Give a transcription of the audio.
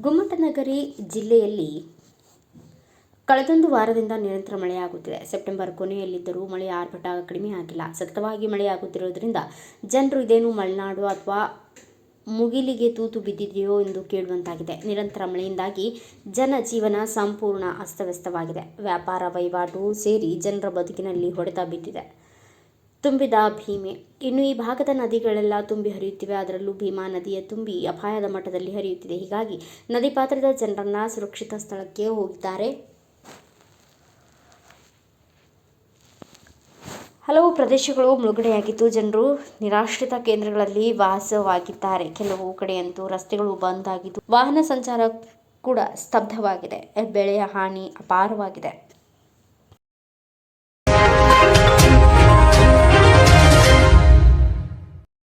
ಗುಮ್ಮಟನಗರಿ ಜಿಲ್ಲೆಯಲ್ಲಿ ಕಳೆದೊಂದು ವಾರದಿಂದ ನಿರಂತರ ಮಳೆಯಾಗುತ್ತಿದೆ. ಸೆಪ್ಟೆಂಬರ್ ಕೊನೆಯಲ್ಲಿದ್ದರೂ ಮಳೆ ಆರ್ಭಟ ಕಡಿಮೆ ಆಗಿಲ್ಲ. ಸತತವಾಗಿ ಮಳೆಯಾಗುತ್ತಿರುವುದರಿಂದ ಜನರು ಇದೇನು ಮಲೆನಾಡು ಅಥವಾ ಮುಗಿಲಿಗೆ ತೂತು ಬಿದ್ದಿದೆಯೋ ಎಂದು ಕೇಳುವಂತಾಗಿದೆ. ನಿರಂತರ ಮಳೆಯಿಂದಾಗಿ ಜನ ಜೀವನ ಸಂಪೂರ್ಣ ಅಸ್ತವ್ಯಸ್ತವಾಗಿದೆ. ವ್ಯಾಪಾರ ವಹಿವಾಟು ಸೇರಿ ಜನರ ಬದುಕಿನಲ್ಲಿ ಹೊಡೆತ ಬಿದ್ದಿದೆ. ತುಂಬಿದ ಭೀಮೆ. ಇನ್ನು ಈ ಭಾಗದ ನದಿಗಳೆಲ್ಲ ತುಂಬಿ ಹರಿಯುತ್ತಿವೆ. ಅದರಲ್ಲೂ ಭೀಮಾ ನದಿಯ ತುಂಬಿ ಅಪಾಯದ ಮಟ್ಟದಲ್ಲಿ ಹರಿಯುತ್ತಿದೆ. ಹೀಗಾಗಿ ನದಿ ಪಾತ್ರದ ಜನರನ್ನ ಸುರಕ್ಷಿತ ಸ್ಥಳಕ್ಕೆ ಹೋಗಿದ್ದಾರೆ. ಹಲವು ಪ್ರದೇಶಗಳು ಮುಳುಗಡೆಯಾಗಿದ್ದು ಜನರು ನಿರಾಶ್ರಿತ ಕೇಂದ್ರಗಳಲ್ಲಿ ವಾಸವಾಗಿದ್ದಾರೆ. ಕೆಲವು ಕಡೆಯಂತೂ ರಸ್ತೆಗಳು ಬಂದ್ ಆಗಿದ್ದು ವಾಹನ ಸಂಚಾರ ಕೂಡ ಸ್ತಬ್ಧವಾಗಿದೆ. ಬೆಳೆಯ ಹಾನಿ ಅಪಾರವಾಗಿದೆ.